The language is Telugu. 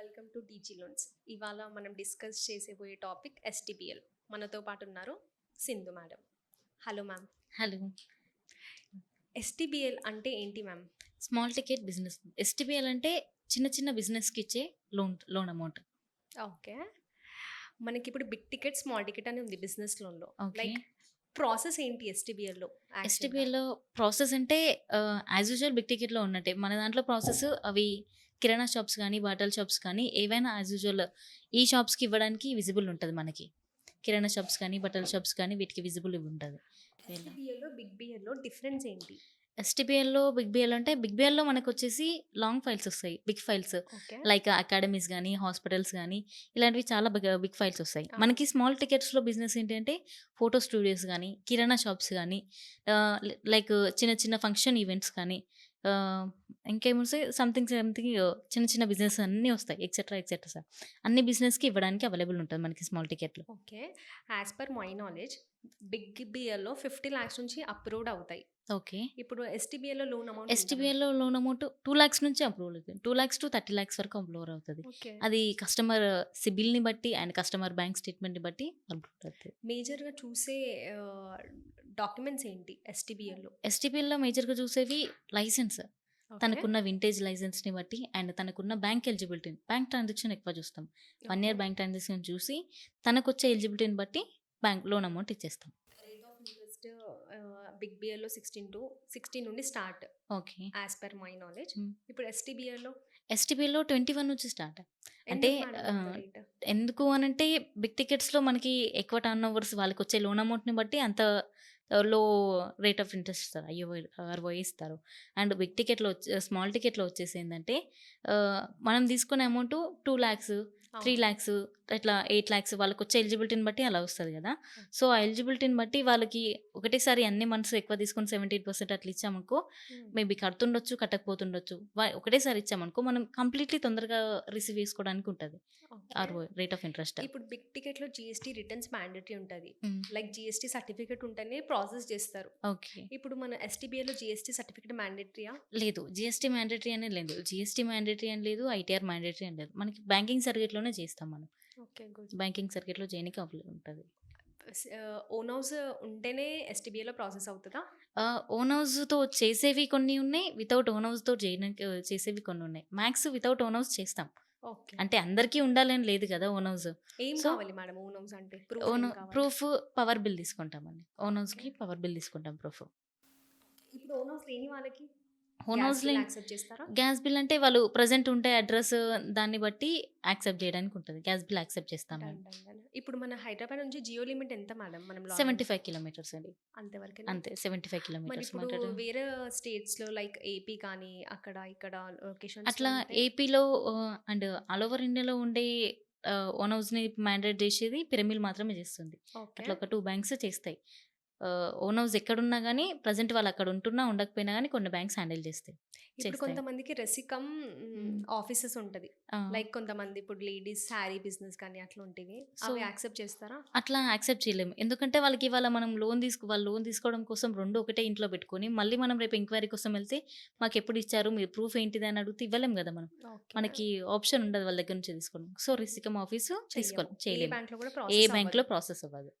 వెల్కమ్ టు టీజీ లోన్స్ ఇవాళ మనం డిస్కస్ చేసేబోయే టాపిక్ ఎస్టీపీఎల్ మనతో పాటు ఉన్నారు Sindhu madam. Hello ma'am hello STBL అంటే ఏంటి ma'am small ticket business STBL అంటే చిన్న చిన్న బిజినెస్కి ఇచ్చే లోన్ లోన్ అమౌంట్ ఓకే మనకి ఇప్పుడు బిగ్ టికెట్ స్మాల్ టికెట్ అని ఉంది బిజినెస్ లోన్లో లైక్ ప్రాసెస్ ఏంటి ఎస్టీబీఎల్లో ఎస్టీబీఎల్లో ప్రాసెస్ అంటే యాజ్ యూజువల్ బిగ్ టికెట్లో ఉన్నట్టే. మన దాంట్లో ప్రాసెస్ అవి కిరాణా షాప్స్ కానీ బాటల్ షాప్స్ కానీ ఏవైనా యాజ్ యూజువల్ ఈ షాప్స్కి ఇవ్వడానికి విజిబుల్ ఉంటుంది మనకి. కిరాణా షాప్స్ కానీ బట్టల షాప్స్ కానీ వీటికి విజిబుల్ ఉంటుంది. బిగ్ బిఎల్లో డిఫరెన్స్ ఏంటి? ఎస్టీబీఎల్లో బిగ్ బిఎల్ అంటే బిగ్ బిఎల్లో మనకు వచ్చేసి లాంగ్ ఫైల్స్ వస్తాయి. బిగ్ ఫైల్స్ లైక్ అకాడమీస్ కానీ హాస్పిటల్స్ కానీ ఇలాంటివి చాలా బిగ్ బిగ్ ఫైల్స్ వస్తాయి. ఆ. మనకి స్మాల్ టికెట్స్లో బిజినెస్ ఏంటంటే ఫోటో స్టూడియోస్ కానీ కిరాణా షాప్స్ కానీ లైక్ చిన్న చిన్న ఫంక్షన్ ఈవెంట్స్ కానీ ఆ, ఇంకేమొస్తాయి సంథింగ్ సంథింగ్ చిన్న చిన్న బిజినెస్ అన్నీ వస్తాయి ఎక్సెట్రా ఎక్సెట్రా సార్ అన్ని బిజినెస్కి ఇవ్వడానికి అవైలబుల్ ఉంటుంది మనకి small టికెట్లో okay. As per my knowledge big బిఎల్లో fifty lakhs నుంచి అప్రూవ్డ్ అవుతాయి. ఓకే. ఇప్పుడు ఎస్టీబీఎల్లో లోన్ అమౌంట్ ఎస్టీబీఎల్లో లోన్ అమౌంట్ టూ ల్యాక్స్ నుంచి అప్రూవల్ అవుతుంది. Two lakhs to thirty lakhs వరకు అప్రూవల్ అవుతుంది. అది కస్టమర్ సిబిల్ని బట్టి అండ్ కస్టమర్ బ్యాంక్ స్టేట్మెంట్ని బట్టి అప్రూవ్ అవుతుంది. మేజర్గా చూసే డాక్యుమెంట్స్ ఏంటి ఎస్టీబీఎల్లో ఎస్టీపీఎల్లో మేజర్గా చూసేవి లైసెన్స్. తనకున్న వింటేజ్ లైసెన్స్ని బట్టి అండ్ తనకున్న బ్యాంక్ ఎలిజిబిలిటీని బ్యాంక్ ట్రాన్సాక్షన్ ఎక్కువ చూస్తాం. వన్ ఇయర్ బ్యాంక్ ట్రాన్సాక్షన్ చూసి తనకు వచ్చే ఎలిజిబిలిటీని బట్టి బ్యాంక్ లోన్ అమౌంట్ ఇచ్చేస్తాం. రేట్ ఆఫ్ ఇంట్రెస్ట్ బిగ్ బిఎల్లో సిక్స్టీన్ టు సిక్స్టీన్ నుండి start okay. As per my knowledge. ఇప్పుడు ఎస్టీబీఎల్లో ఎస్టీపీఎల్లో ట్వంటీ వన్ నుంచి స్టార్ట్ అంటే ఆ, ఎందుకు అనంటే బిగ్ టికెట్స్లో మనకి ఎక్కువ టర్న్ ఓవర్స్ వాళ్ళకి వచ్చే లోన్ అమౌంట్ని బట్టి అంత లో రేట్ ఆఫ్ ఇంట్రెస్ట్ ఇస్తారు అయ్యో అరవై ఇస్తారు. అండ్ బిగ్ టికెట్లో వచ్చే స్మాల్ టికెట్లో వచ్చేసి ఏంటంటే ఆ, మనం తీసుకునే amount two lakhs three lakhs ఇట్లా ఎయిట్ ల్యాక్స్ వాళ్ళకి వచ్చే ఎలిజిబిలిటీని బట్టి అలా వస్తుంది కదా. సో ఆ ఎలిజిబిలిటీని బట్టి వాళ్ళకి ఒకటేసారి అన్ని మంత్స్ ఎక్కువ తీసుకొని సెవెంటీన్ పర్సెంట్ అట్లా ఇచ్చామనుకో మేబీ కడుతుండొచ్చు కట్టకపోతుండొచ్చు. ఒకటేసారి ఇచ్చామనుకో మనం కంప్లీట్లీ తొందరగా రిసీవ్ చేసుకోవడానికి ఉంటుంది. Or rate of interest. ఇప్పుడు బిగ్ టికెట్లో జిఎస్టీ రిటర్న్స్ మ్యాండేటరీ ఉంటుంది. లైక్ జిఎస్టీ సర్టిఫికేట్ ఉంటేనే ప్రాసెస్ చేస్తారు. ఓకే. ఇప్పుడు మన ఎస్టీబీఎల్లో జిఎస్టీ సర్టిఫికేట్ మ్యాండేటరీయా? లేదు. జిఎస్టీ మ్యాండేటరీ అనేది లేదు. జిఎస్టీ మ్యాండేటరీ అని లేదు ఐటీఆర్ మ్యాండేటరీ అని లేదు. మనకి బ్యాంకింగ్ సర్కిట్లోనే చేస్తాం మనం. బ్యాంకింగ్ సర్కిట్లో చేయడానికి అవైలబుల్ ఉంటుంది. ఓన్ హౌస్ ఉంటేనే ఎస్టీబీఏలో ప్రాసెస్ అవుతుందా? ఓన్ హౌస్తో చేసేవి కొన్ని ఉన్నాయి వితౌట్ ఓన్ హౌస్తో చేయడానికి చేసేవి కొన్ని ఉన్నాయి. మ్యాక్స్ వితౌట్ ఓన్ హౌస్ చేస్తాం. ఓకే. అంటే అందరికీ ఉండాలని లేదు కదా ఓన్ హౌస్. ఏం కావాలి మేడం ఓన్ హౌస్ అంటే? ఓన్ ప్రూఫ్ పవర్ బిల్ తీసుకుంటామండి ఓన్ హౌస్కి పవర్ బిల్ తీసుకుంటాం ప్రూఫ్. ఇప్పుడు ఓన్ హౌస్ లేని వాళ్ళకి ఓన్ హౌస్ యాక్సెప్ట్ చేస్తారా? గ్యాస్ బిల్ అంటే వాళ్ళు ప్రజెంట్ ఉంటే అడ్రస్ దాన్ని బట్టి యాక్సెప్ట్ చేయడానికి ఉంటుంది. గ్యాస్ బిల్ యాక్సెప్ట్ చేస్తాం Done, మేము. done, done. ఇప్పుడు మన హైదరాబాద్ నుంచి జియో లిమిట్ ఎంత మేడం మనం సెవెంటీ ఫైవ్ కిలోమీటర్స్ అండి. అంతవరకు అంతే సెవెంటీ ఫైవ్ కిలోమీటర్స్ వేరే స్టేట్స్లో లైక్ ఏపీ కానీ అక్కడ ఇక్కడ లొకేషన్ అట్లా ఏపీలో అండ్ ఆల్ ఓవర్ ఇండియాలో ఉండే ఓన్ హౌస్ని మ్యాండేట్ చేసేది పిరమిల్ మాత్రమే చేస్తుంది. అట్లా ఒక టూ బ్యాంక్స్ చేస్తాయి. ఓన్ హౌస్ ఎక్కడున్నా కానీ ప్రజెంట్ వాళ్ళు అక్కడ ఉంటున్నా ఉండకపోయినా కానీ కొన్ని బ్యాంక్స్ హ్యాండిల్ చేస్తాయి. ఇప్పుడు. కొంతమందికి రెసికమ్ మ్మ్. ఆఫీసెస్ ఉంటది. లైక్ కొంతమంది ఇప్పుడు లేడీస్ శారీ బిజినెస్ కానీ అట్లా ఉంటేవి So- అవి యాక్సెప్ట్ చేస్తారా? అట్లా యాక్సెప్ట్ చేయలేము. ఎందుకంటే వాళ్ళకి ఇవాళ మనం లోన్ తీసుకు వాళ్ళు లోన్ తీసుకోవడం కోసం రెండు ఒకటే ఇంట్లో పెట్టుకొని మళ్ళీ మనం రేపు ఎంక్వైరీ కోసం వెళ్తే మాకు ఎప్పుడు ఇచ్చారు మీరు ప్రూఫ్ ఏంటిది అని అడిగితే ఇవ్వలేం కదా మనం. మనకి ఆప్షన్ ఉండదు వాళ్ళ దగ్గర నుంచి తీసుకోవడం. సో రిసికమ్ ఆఫీసు. తీసుకోవాలి. ఏ చేయలేము. బ్యాంక్లో ఏ ప్రాసెస్ అవ్వదు.